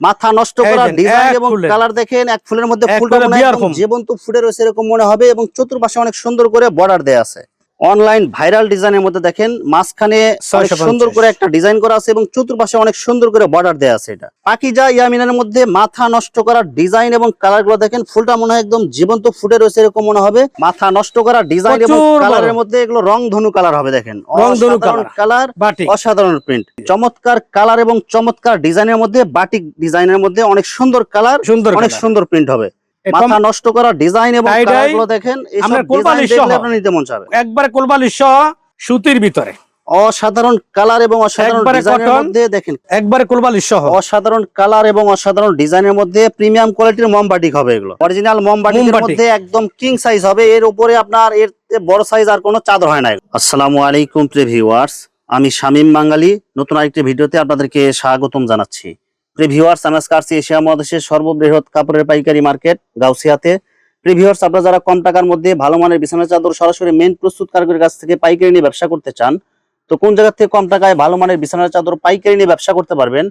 মাথা নষ্ট করা ডিজাইন এবং কালার দেখেন এক ফুলের মধ্যে ফুলটা মনে হয়। জীবন্ত ফুটে রয়েছে এরকম মনে হবে এবং চতুর্পাশে অনেক সুন্দর করে বর্ডার দেয়া আছে অনলাইন ভাইরাল ডিজাইনের মধ্যে দেখেন মাঝখানে সুন্দর করে একটা ডিজাইন করা আছে এবং চতুর্পাশে অনেক সুন্দর করে বর্ডার দেওয়া আছে এটা। পাকিজা ইয়ামিনের মধ্যে মাথা নষ্ট করা ডিজাইন এবং কালারগুলো দেখেন ফুলটা মনে হয় একদম জীবন্ত ফুটে রয়েছে এরকম মনে হবে। মাথা নষ্ট করা ডিজাইন এবং। কালারের মধ্যে এগুলো রং ধনু কালার হবে দেখেন। অসাধারণ colour। কালার অসাধারণ প্রিন্ট চমৎকার কালার এবং চমৎকার ডিজাইনের মধ্যে বাটিক ডিজাইনের মধ্যে অনেক সুন্দর কালার সুন্দর অনেক সুন্দর প্রিন্ট হবে। মাথা নষ্ট করা ডিজাইন এবং Tie-dye, কালারগুলো দেখেন কোলবালিশ সহ। আপনার নিতে মন চাবে। একবারে কোলবালি সহ সুতির ভিতরে। অসাধারণ কালার এবং অসাধারণ ডিজাইনের মধ্যে দেখেন একবারে সহ। অসাধারণ কালার এবং অসাধারণ ডিজাইনের মধ্যে প্রিমিয়াম কোয়ালিটির মমবাটিক হবে এগুলো। অরিজিনাল মমবাটিকের মধ্যে একদম কিং সাইজ হবে এর উপরে আপনার এর বড় সাইজ আর কোনো চাদর হয় না আসসালামু আলাইকুম আমি শামীম বাঙালি। নতুন আরেকটি ভিডিওতে আপনাদেরকে স্বাগতম জানাচ্ছি। প্রিয় ভিউয়ার্স আমি আজকে আসছি এশিয়া মহাদেশের সর্ববৃহৎ কাপড়ের পাইকারি মার্কেট গাউসিয়াতে। প্রিয় ভিউয়ার্স আপনারা যারা কম টাকার মধ্যে ভালো মানের বিছানা চাদর সরাসরি মেন প্রস্তুতকারকের কাছ থেকে পাইকারি নিয়ে ব্যবসা করতে চান, তো কোন জায়গা থেকে কম টাকায় ভালো মানের বিছানার চাদর পাইকারি নিয়ে ব্যবসা করতে পারবেন,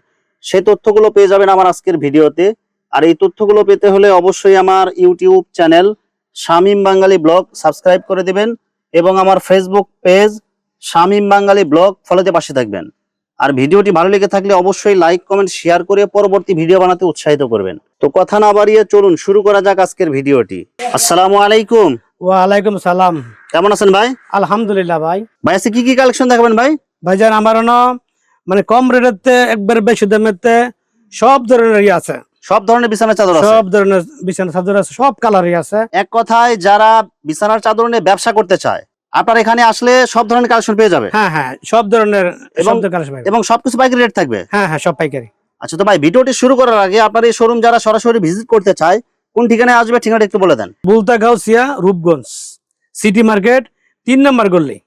সেই তথ্যগুলো পেয়ে যাবেন আমার আজকের ভিডিওতে। আর এই তথ্যগুলো পেতে হলে অবশ্যই আমার YouTube channel Shamim Bangali blog subscribe করে দিবেন এবং আমার Facebook page Shamim Bangali blog ফলোতে পাশে থাকবেন। আর ভিডিওটি ভালো লেগে থাকলে অবশ্যই লাইক কমেন্ট শেয়ার করে পরবর্তী ভিডিও বানাতে উৎসাহিত করবেন। তো কথা না বাড়িয়ে চলুন শুরু করা যাক আজকের ভিডিওটি। আসসালামু আলাইকুম। ওয়ালাইকুম সালাম। কেমন আছেন ভাই? আলহামদুলিল্লাহ ভাই। ভাই আজকে কি কি কালেকশন দেখাবেন ভাই? ভাইজান আমার মানে কম রেটেতে একবার বেশি দামেতে সব ধরনেরই আছে। সব ধরনের বিছানার চাদর আছে? সব ধরনের বিছানা চাদর আছে সব কালারই আছে। এক কথায় যারা বিছানার চাদর নিয়ে ব্যবসা করতে চায় আপনার এখানে আসলে সব ধরনের কালেকশন পেয়ে যাবে? হ্যাঁ হ্যাঁ সব ধরনের এবং- সবকিছু পাইকারি রেট থাকবে? হ্যাঁ হ্যাঁ সব পাইকারি। আচ্ছা তো ভাই ভিডিওটি শুরু করার আগে আপনার এই শোরুম যারা সরাসরি ভিজিট করতে চায় কোন ঠিকানায় আসবে ঠিকানাটা একটু বলে দেন। বুলতা গাউসিয়া রূপগঞ্জ সিটি মার্কেট তিন নম্বর গল্লি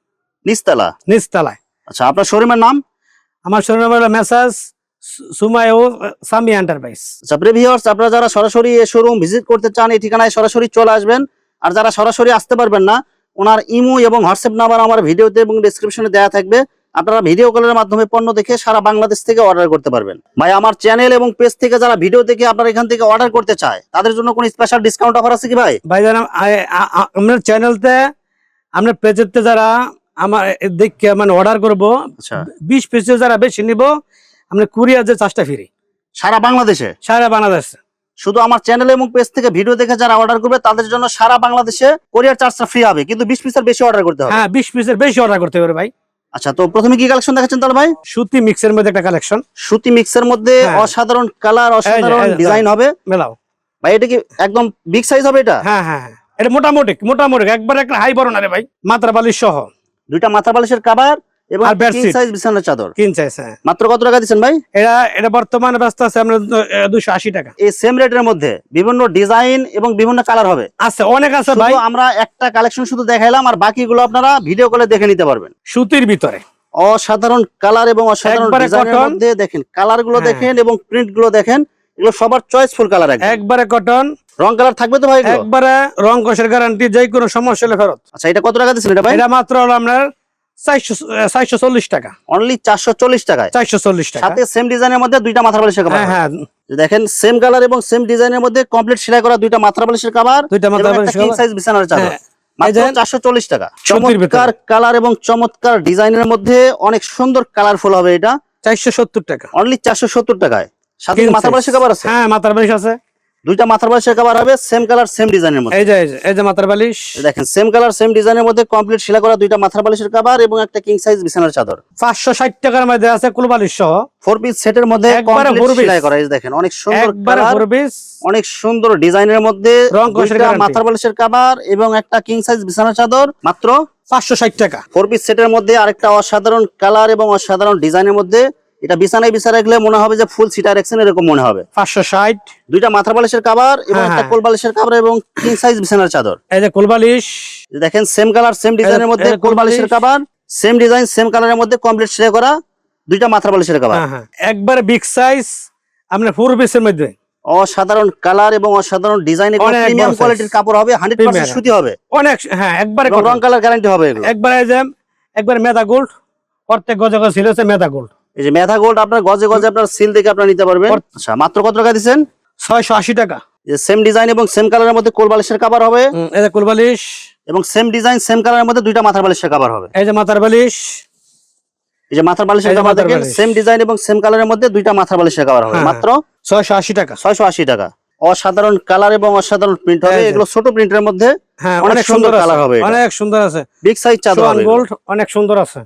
নিচতলা? নিচতলায়। আচ্ছা আপনার শোরুমের নাম? আমার শোরুমের হলো মেসাজ সুমায়ো সামি এন্টারপ্রাইজ আচ্ছা প্রিভিয়ার্স আপনারা যারা সরাসরি এই শোরুম ভিজিট করতে চান এই ঠিকানায় সরাসরি চলে আসবেন। আর যারা সরাসরি আসতে পারবেন না ওনার ইমো এবং হোয়াটসঅ্যাপ নাম্বার আমার ভিডিওতে এবং ডিসক্রিপশনে দেওয়া থাকবে। আপনারা ভিডিও কলের মাধ্যমে পণ্য দেখে সারা বাংলাদেশ থেকে অর্ডার করতে পারবেন। ভাই আমার চ্যানেল এবং পেজ থেকে যারা ভিডিও দেখে আপনারা এখান থেকে অর্ডার করতে চায় তাদের জন্য কোনো স্পেশাল ডিসকাউন্ট অফার আছে কি ভাই? আ- আ- আপনার চ্যানেলতে আপনার পেজেতে যারা আমার দেখে মানে অর্ডার করব আচ্ছা। বিশ পিসে যারা বেশি নিব আমরা কুরিয়ার যে চার্জটা ফ্রি সারা বাংলাদেশে? সারা বাংলাদেশ। শুধু আমার চ্যানেল এবং পেজ থেকে ভিডিও দেখে যারা অর্ডার করবে তাদের জন্য সারা বাংলাদেশে কোরিয়ার চার্জটা ফ্রি হবে। কিন্তু বিশ পিসের বেশি অর্ডার করতে হবে। হ্যাঁ বিশ পিসের বেশি অর্ডার করতে হবে ভাই। আচ্ছা তো প্রথমে কি কালেকশন দেখাচ্ছেন তাহলে ভাই? সুতি মিক্সের মধ্যে একটা কালেকশন সুতি মিক্সের মধ্যে হ্যাঁ। অসাধারণ কালার অসাধারণ ডিজাইন হবে। মেলাও। ভাই এটা কি একদম বিগ সাইজ হবে এটা? হ্যাঁ হ্যাঁ হ্যাঁ। এটা মোটামুটি মোটামুটি একবার একটা হাই বড় না রে ভাই। মাত্রা বালিশ সহ। দুইটা মাত্রা বালিশের কাবার এবং আর bedsheet। কিং সাইজ বিছানার চাদর। কিনছে হ্যাঁ। মাত্র কত টাকা দিচ্ছেন ভাই? এটা এটা বর্তমানে ব্যস্ত আছে আমরা দুশো আশি টাকা। এই সেম রেটের মধ্যে বিভিন্ন ডিজাইন এবং বিভিন্ন কালার হবে। আছে অনেক আছে ভাই। আমরা একটা কালেকশন শুধু দেখাইলাম আর বাকিগুলো আপনারা ভিডিও কলে দেখে নিতে পারবেন। সুতির ভিতরে। অসাধারণ কালার এবং অসাধারণ ডিজাইনের মধ্যে দেখেন কালারগুলো হ্যাঁ। দেখেন এবং প্রিন্টগুলো দেখেন এগুলো সবার চয়েসফুল কালার একবারে কটন রং কালার থাকবে তো ভাই একবারে রং কষের গ্যারান্টি যে কোনো সমস্যা হলে ফেরত। আচ্ছা এটা কত টাকা দিচ্ছেন এটা ভাই? এটা মাত্র হলো আপনার টাকা। অনলি চারশো চল্লিশ টাকায়? চারশো চল্লিশ টাকা। সাথে সেম ডিজাইনের মধ্যে দুইটা মাথার বালিশের হ্যাঁ হ্যাঁ। দেখেন সেম কালার এবং সেম ডিজাইনের মধ্যে কমপ্লিট সেলাই করা দুইটা মাথার বালিশের কাবার দুইটা মাত্রা বালিশ কিং সাইজ বিছানার চাদর। হ্যাঁ। টাকা। চমৎকার কালার এবং চমৎকার ডিজাইনের মধ্যে অনেক সুন্দর কালারফুল হবে এটা। চারশো সত্তর টাকা। অনলি চারশো সত্তর টাকায়। সাথে মাথার। বালিশের আছে? হ্যাঁ মাথার বালিশ আছে। দুইটা মাথার বালিশের কাবার হবে সেম কালার সেম ডিজাইনের মধ্যে। এই যে এই যে মাথার বালিশ। দেখেন সেম কালার সেম ডিজাইনের মধ্যে কমপ্লিট সেলাই করা দুইটা মাথার বালিশের কাবার এবং একটা কিং সাইজ বিছানার চাদর। পাঁচশো ষাট টাকার মধ্যে আছে কুল বালিশ সহ। ফোর পিস সেটের মধ্যে সেলাই করা এই দেখেন অনেক সুন্দর অনেক সুন্দর ডিজাইনের মধ্যে মাথার বালিশের কাবার এবং একটা কিং সাইজ বিছানার চাদর মাত্র পাঁচশো ষাট টাকা। ফোর পিস সেটের মধ্যে আরেকটা অসাধারণ কালার এবং অসাধারণ ডিজাইনের মধ্যে এটা বিছানায় বিছানা রাখলে মনে হবে যে ফুল সিটার এক্সেন এরকম মনে হবে। পাঁচশো ষাট। দুইটা মাথার বালিশের কাবার এবং হ্যাঁ, একটা হ্যাঁ। কোল বালিশের কাবার এবং কিং সাইজ বিছানার চাদর। এই যে কুল বালিশ। দেখেন সেম কালার সেম ডিজাইনের মধ্যে কোল বালিশের কাবার সেম ডিজাইন সেম কালারের মধ্যে কমপ্লিট সেলাই করা দুইটা মাথার বালিশের কাবার হ্যাঁ হ্যাঁ। বিগ সাইজ আপনার ফোর পিসের মধ্যে। অসাধারণ কালার এবং অসাধারণ ডিজাইন বড় প্রিমিয়াম কোয়ালিটির কাপড় হবে হান্ড্রেড পার্সেন্ট Premium। সুতি হবে। অনেক হ্যাঁ একবারে রং কালার গ্যারান্টি হবে এগুলো। একবারে এই যে একবারে মেদা গোল্ড প্রত্যেক গজে গজে ছিল হচ্ছে মেদা গোল্ড এই যে মেধা গোল্ড আপনার গজে গজে আপনার সিল দেখে আপনার নিতে পারবেন। আচ্ছা মাত্র কত টাকা দিচ্ছেন? ছয়শো আশি টাকা। সেম ডিজাইন এবং সেম কালারের মধ্যে কোল বালিশের কাভার হবে। হুম, এই যে কোল এবং সেম ডিজাইন সেম কালারের মধ্যে দুইটা মাথার বালিশের কাভার হবে। এই যে মাথার বালিশ। এই যে মাথার বালিশের মাথার দেখেন সেম ডিজাইন এবং সেম কালারের মধ্যে দুইটা মাথার বালিশের কাভার হবে। হ্যাঁ, মাত্র ছয়শো আশি টাকা। ছয়শো আশি টাকা। অসাধারণ কালার এবং অসাধারণ প্রিন্ট হবে। এগুলো ছোট প্রিন্টের মধ্যে হ্যাঁ অনেক সুন্দর কালার হবে অনেক সুন্দর আছে। বিগ সাইজ চাদর। গোল্ড অনেক সুন্দর আছে।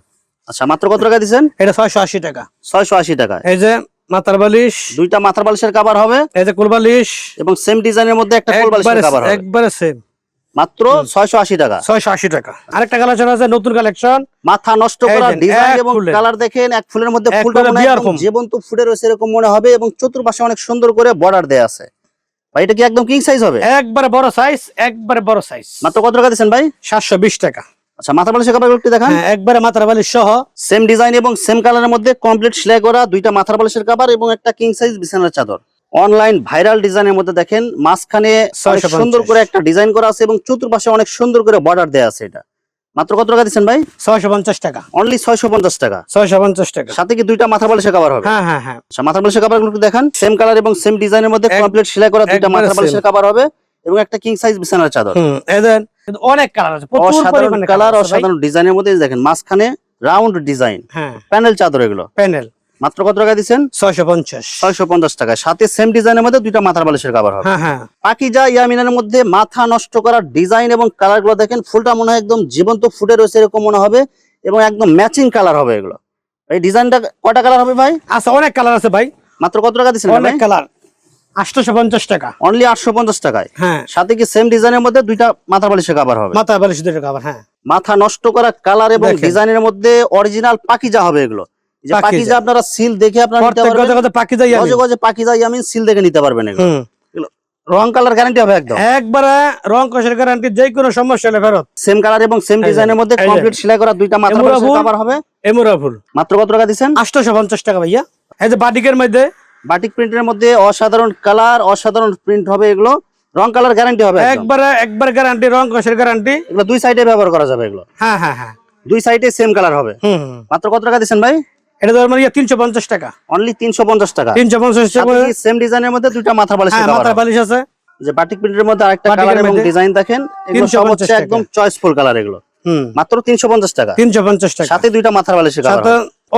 আচ্ছা মাত্র কত টাকা দিচ্ছেন? এটা ছয়শো আশি টাকা। ছয়শো আশি টাকা। এই যে মাথার বালিশ দুইটা মাথার বালিশের কাভার হবে। এই যে কোল বালিশ এবং সেম ডিজাইনের মধ্যে একটা কোল বালিশের একবারে হবে। একবারে সেম মাত্র ছয়শো আশি টাকা। ছয়শো আশি টাকা। আরেকটা কালেকশন আছে নতুন কালেকশন মাথা নষ্ট এই করা ডিজাইন এবং কালার দেখেন এক ফুলের মধ্যে ফুলটা ফুলের মনে হয়। জীবন্ত ফুটে রয়েছে এরকম মনে হবে এবং চতুর্পাশে অনেক সুন্দর করে বর্ডার দেয়া আছে। ভাই এটা কি একদম কিং সাইজ হবে? একবারে বড় সাইজ একবারে বড় সাইজ মাত্র কত টাকা দিচ্ছেন ভাই? সাতশো বিশ টাকা। আচ্ছা মাথা বালিশের কাভার একটু দেখান। হ্যাঁ একবারে মাথার বালিশ সহ। সেম ডিজাইন এবং সেম কালারের মধ্যে কমপ্লিট সেলাই করা দুইটা মাথার বালিশের কাভার এবং একটা কিং সাইজ বিছানার চাদর। অনলাইন ভাইরাল ডিজাইনের মধ্যে দেখেন মাঝখানে অনেক 650 সুন্দর করে একটা ডিজাইন করা আছে এবং চতুর্পাশে অনেক সুন্দর করে বর্ডার দেয়া আছে এটা। মাত্র কত টাকা দিচ্ছেন ভাই? ছয়শো পঞ্চাশ টাকা। অনলি ছয়শো পঞ্চাশ টাকা। ছয়শো পঞ্চাশ টাকা। সাথে কি দুইটা মাথার বালিশের কাভার হবে? হ্যাঁ হ্যাঁ হ্যাঁ। আচ্ছা মাথার বালিশের কাভার একটু দেখান। সেম কালার এবং সেম ডিজাইনের মধ্যে কমপ্লিট সেলাই করা দুইটা same। বালিশের কাভার হবে এবং একটা কিং সাইজ বিছানার চাদর। কিন্তু অনেক কালার আছে প্রচুর পরিমাণে কালার কালার আছে ভাই। অসাধারণ ডিজাইনের মধ্যে দেখেন মাঝখানে রাউন্ড ডিজাইন হ্যাঁ। প্যানেল চাদর এগুলো। প্যানেল মাত্র কত টাকা দিচ্ছেন? ছয়শো পঞ্চাশ। ছয়শো পঞ্চাশ টাকা। সাথে সেম ডিজাইনের মধ্যে দুইটা মাথার বালিশের কাভার হবে। পাকিজা ইয়ামিনের মধ্যে মাথা নষ্ট করার ডিজাইন এবং কালারগুলো দেখেন ফুলটা মনে হয় একদম জীবন্ত ফুটে রয়েছে এরকম মনে হবে এবং একদম ম্যাচিং কালার হবে এগুলো। এই ডিজাইনটা কয়টা কালার হবে ভাই? আচ্ছা অনেক কালার আছে ভাই। মাত্র কত টাকা দিচ্ছেন অনেক কালার আটশোশো পঞ্চাশ টাকা। অনলি আটশো পঞ্চাশ টাকায়? হ্যাঁ। সাথে কি সেম ডিজাইনের মধ্যে দুইটা মাথার বালিশের হবে? মাথা বালিশ হ্যাঁ। মাথা নষ্ট করা কালার এবং ডিজাইনের মধ্যে অরিজিনাল পাকিজা হবে এগুলো। পাকিজা। পাকিজা আপনারা সিল দেখে আপনারা নিতে পারবেন। গজে পাকিজা ইয়ামিন সিল দেখে নিতে পারবেন এগুলো। রং কালার গ্যারান্টি হবে একদম। একবারে রং কষের গ্যারান্টি যে কোনো সমস্যা হলে ফেরত। সেম কালার এবং সেম ডিজাইনের মধ্যে কমপ্লিট সেলাই করা দুইটা এমুরা কাভার হবে। এমুরা ফুল। মাত্র কত টাকা আটশোশো পঞ্চাশ টাকা ভাইয়া। এই যে বাটিকের মধ্যে বাটিক প্রিন্টের মধ্যে অসাধারণ কালার অসাধারণ প্রিন্ট হবে এগুলো। রং কালার গ্যারান্টি হবে। একবারে একবার গ্যারান্টি রং কষের গ্যারান্টি এগুলো দুই সাইডে ব্যবহার করা যাবে এগুলো। হ্যাঁ হ্যাঁ হ্যাঁ। দুই সাইডে সেম কালার হবে। মাত্র কত টাকা দিচ্ছেন ভাই? এটা ধর মানে তিনশো পঞ্চাশ টাকা। অনলি তিনশো পঞ্চাশ টাকা। তিনশো পঞ্চাশ টাকা সেম ডিজাইনের মধ্যে দুইটা মাথার বালিশের হ্যাঁ কাভার মাথার বালিশ আছে। যে বাটিক প্রিন্টের মধ্যে আরেকটা কালার এবং ডিজাইন দেখেন এগুলো সব হচ্ছে একদম চয়েসফুল কালার এগুলো। হুম। মাত্র তিনশো পঞ্চাশ টাকা। তিনশো পঞ্চাশ টাকা। সাথে দুইটা মাথার বালিশের সাথে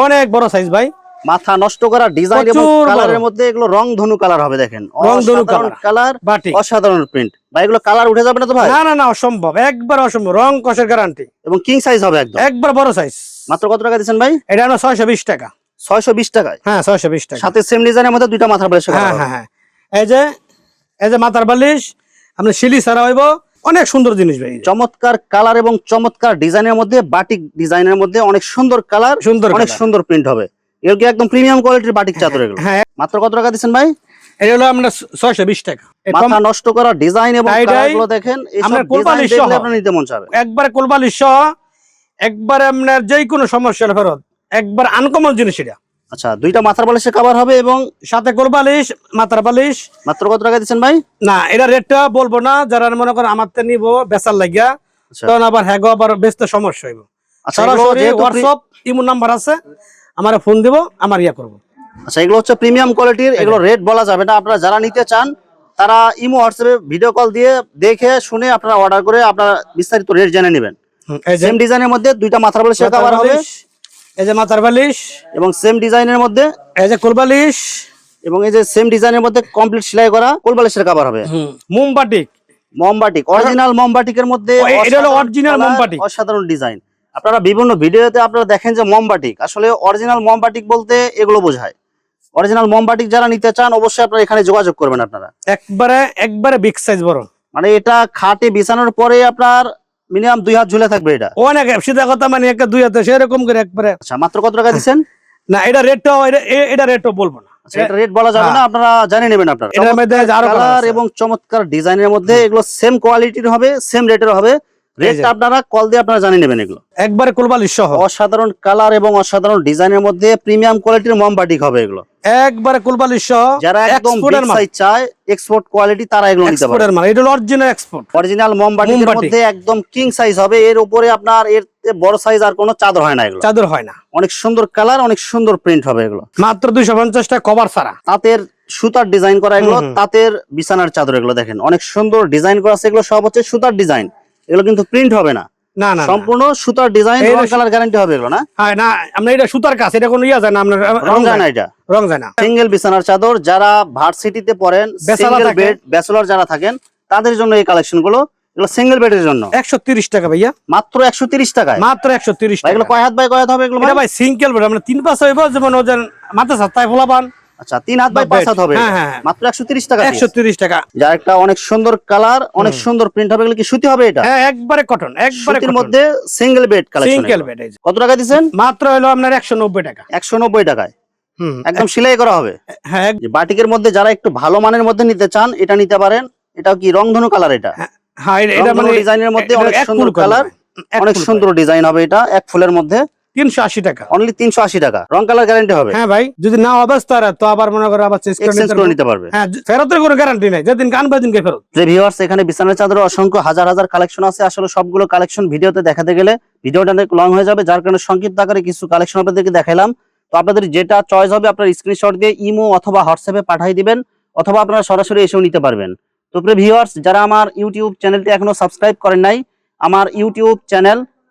অনেক বড় সাইজ ভাই। মাথা নষ্ট করা ডিজাইন এবং কালারের মধ্যে এগুলো রং ধনু কালার হবে দেখেন। অসাধারণ colour। কালার অসাধারণ প্রিন্ট ভাই এগুলো কালার উঠে যাবে না তো ভাই? না না না অসম্ভব। একবার অসম্ভব। রং কষের গ্যারান্টি এবং কিং সাইজ হবে একদম। একবার বড় সাইজ মাত্র কত টাকা দিচ্ছেন ভাই? এটা হলো ছয়শো বিশ টাকা। ছয়শো বিশ টাকায়? হ্যাঁ ছয়শো বিশ টাকা। সাথে সেম ডিজাইনের মধ্যে দুইটা মাথার বালিশের হ্যাঁ হ্যাঁ হ্যাঁ। এই যে এই যে মাথার বালিশ আপনি শিলি ছাড়া হইব। অনেক সুন্দর জিনিস ভাই। চমৎকার কালার এবং চমৎকার ডিজাইনের মধ্যে বাটিক ডিজাইনের মধ্যে অনেক সুন্দর কালার সুন্দর অনেক সুন্দর প্রিন্ট হবে। এগুলো একদম প্রিমিয়াম কোয়ালিটির বাটিক চাদর এগুলো? হ্যাঁ। মাত্র কত টাকা দিচ্ছেন ভাই? এটা হলো ছয়শো বিশ টাকা। মাথা নষ্ট করা ডিজাইন এবং Tie-dye, কালারগুলো দেখেন আপনার কোলবালিশ সহ। নিতে মন চাবে। একবারে কোলবালিশ সহ একবারে আপনার যে কোনো সমস্যা ফেরত। একবার আনকমন জিনিস এটা। আচ্ছা দুইটা মাথার বালিশের কাভার হবে এবং সাথে কোলবালিশ মাথার বালিশ। মাত্র কত টাকা দিচ্ছেন ভাই? না এটা রেটটা বলব না যারা মনে করেন আমার তে নিবো বেচার লাগিয়া আচ্ছা। তখন আবার হ্যাঁ গো আবার বেচতে সমস্যা হইব। আচ্ছা সরাসরি হোয়াটসঅ্যাপ ইমো নাম্বার আছে। আমার ফোন দিব আমার ইয়া করব। আচ্ছা এগুলো হচ্ছে প্রিমিয়াম কোয়ালিটির এগুলো রেট বলা যাবে না। আপনারা যারা নিতে চান তারা ইমো হোয়াটসঅ্যাপে ভিডিও কল দিয়ে দেখে শুনে আপনারা অর্ডার করে আপনারা বিস্তারিত রেট জেনে নেবেন। এই সেম ডিজাইনের মধ্যে দুইটা মাথার মাথার কাভার হবে। বালিশ, এই যে মাথার বালিশ। এবং সেম ডিজাইনের মধ্যে এই যে কোলবালিশ এবং এই যে সেম ডিজাইনের মধ্যে কমপ্লিট সেলাই করা কোল বালিশের কাভার হবে। মোমবাটিক মমবাটিক অরিজিনাল মমবাটিকের মধ্যে এটা হলো colour, মমবাটিক। অসাধারণ ডিজাইন আপনারা বিভিন্ন ভিডিওতে আপনারা দেখেন যে মমবাটিক আসলে অরিজিনাল মমবাটিক বলতে এগুলো বোঝায়। অরিজিনাল মমবাটিক যারা নিতে চান অবশ্যই আপনারা এখানে যোগাযোগ করবেন আপনারা। একবারে একবারে বিগ সাইজ বড়। মানে এটা খাটে বিছানোর পরে আপনার মিনিমাম দুই হাত ঝুলে থাকবে এটা। অনেক সিধা কথা মানে একটা দুই হাতে সেরকম করে একবারে। আচ্ছা মাত্র কত টাকা দিচ্ছেন? না এটা রেটটাও এটা রেটও বলব না। আচ্ছা এটা রেট বলা যাবে না আপনারা জানে নেবেন আপনারা। এটার মধ্যে আরও কালার এবং চমৎকার ডিজাইনের মধ্যে এগুলো সেম কোয়ালিটির হবে সেম রেটের হবে। এই রেট যে, আপনারা কল দিয়ে আপনারা জানিয়ে নেবেন এগুলো। একবারে কোলবালিশ সহ। অসাধারণ কালার এবং অসাধারণ ডিজাইনের মধ্যে প্রিমিয়াম কোয়ালিটির মমবাটিক হবে এগুলো। একবারে কোলবালিশ সহ। যারা একদম সাইজ চায় এক্সপোর্ট কোয়ালিটি তারা এগুলো নিতে পারে এক্সপোর্টের মাল। এটা অরিজিনাল এক্সপোর্ট অরিজিনাল মমবাটিকের মধ্যে একদম কিং সাইজ হবে। এর উপরে আপনার এর বড় সাইজ আর কোনো চাদর হয় না এগুলো। চাদর হয় না। অনেক সুন্দর কালার অনেক সুন্দর প্রিন্ট হবে এগুলো। মাত্র দুইশো পঞ্চাশ টাকা কভার ছাড়া। তাঁতের সুতার ডিজাইন করা এগুলো। তাঁতের বিছানার চাদর এগুলো দেখেন। অনেক সুন্দর ডিজাইন করা আছে এগুলো। সব হচ্ছে সুতার ডিজাইন এগুলো কিন্তু প্রিন্ট হবে না। না না। সম্পূর্ণ সুতার ডিজাইন রং কালার গ্যারান্টি হবে এগুলো না? হ্যাঁ না আমরা এটা সুতার কাজ এটা কোনো ইয়া যায় না আপনার রং যায় না। এটা। রং যায় না। সিঙ্গেল বিছানার চাদর যারা ভার্সিটিতে পড়েন Bachelor সিঙ্গেল বেড ব্যাচেলর যারা থাকেন তাদের জন্য এই কালেকশনগুলো এগুলো সিঙ্গেল বেডের জন্য। একশো তিরিশ টাকা ভাইয়া। মাত্র একশো তিরিশ টাকায়। মাত্র একশো তিরিশ ভাই, এগুলো কয় হাত বাই কয় হাত হবে এগুলো ভাই? সিঙ্গেল বেড আমরা তিন পাঁচ হইব যেমন ওজন মাথা পান আচ্ছা তিন হাত বাই পাঁচ হাত হবে। হ্যাঁ। হ্যাঁ, হ্যাঁ। মাত্র একশো তিরিশ টাকা একশো তিরিশ টাকা। যার একটা অনেক সুন্দর কালার অনেক সুন্দর প্রিন্ট হবে। কি সুতি হবে এটা? হ্যাঁ একবারে কটন একবারে মধ্যে single bed collection single bed কত টাকা দিচ্ছেন? মাত্র হলো আপনার একশো নব্বই টাকা। একশো নব্বই টাকায়। একদম সেলাই করা হবে। হ্যাঁ বাটিকের মধ্যে যারা একটু ভালো মানের মধ্যে নিতে চান এটা নিতে পারেন। এটাও কি রংধনু কালার এটা? হ্যাঁ এটা মানে ডিজাইনের মধ্যে অনেক সুন্দর কালার অনেক সুন্দর ডিজাইন হবে এটা এক ফুলের মধ্যে। তিনশো আশি টাকা। অনলি তিনশো আশি টাকা। রং কালার গ্যারান্টি হবে। হ্যাঁ ভাই যদি না অবস্থা তো আবার মনে করো আবার চেঞ্জ করে নিতে পারব। হ্যাঁ ফেরতের কোনো গ্যারান্টি নাই। যেদিন গান বাদিনকে ফেরত। যে ভিউয়ার্স এখানে বিছানার চাদরের অসংখ্য হাজার হাজার কালেকশন আছে। আসলে সবগুলো কালেকশন ভিডিওতে দেখাতে গেলে ভিডিওটা অনেক লং হয়ে যাবে। যার কারণে সংক্ষিপ্ত আকারে কিছু কালেকশন আপনাদেরকে দেখাইলাম। তো আপনাদের যেটা চয়েস হবে আপনার স্ক্রিনশট দিয়ে ইমো অথবা হোয়াটসঅ্যাপে পাঠিয়ে দিবেন অথবা আপনারা সরাসরি এসেও নিতে পারবেন। তো প্রিয় ভিউয়ার্স যারা আমার ইউটিউব চ্যানেলটি এখনও সাবস্ক্রাইব করেন নাই আমার YouTube channel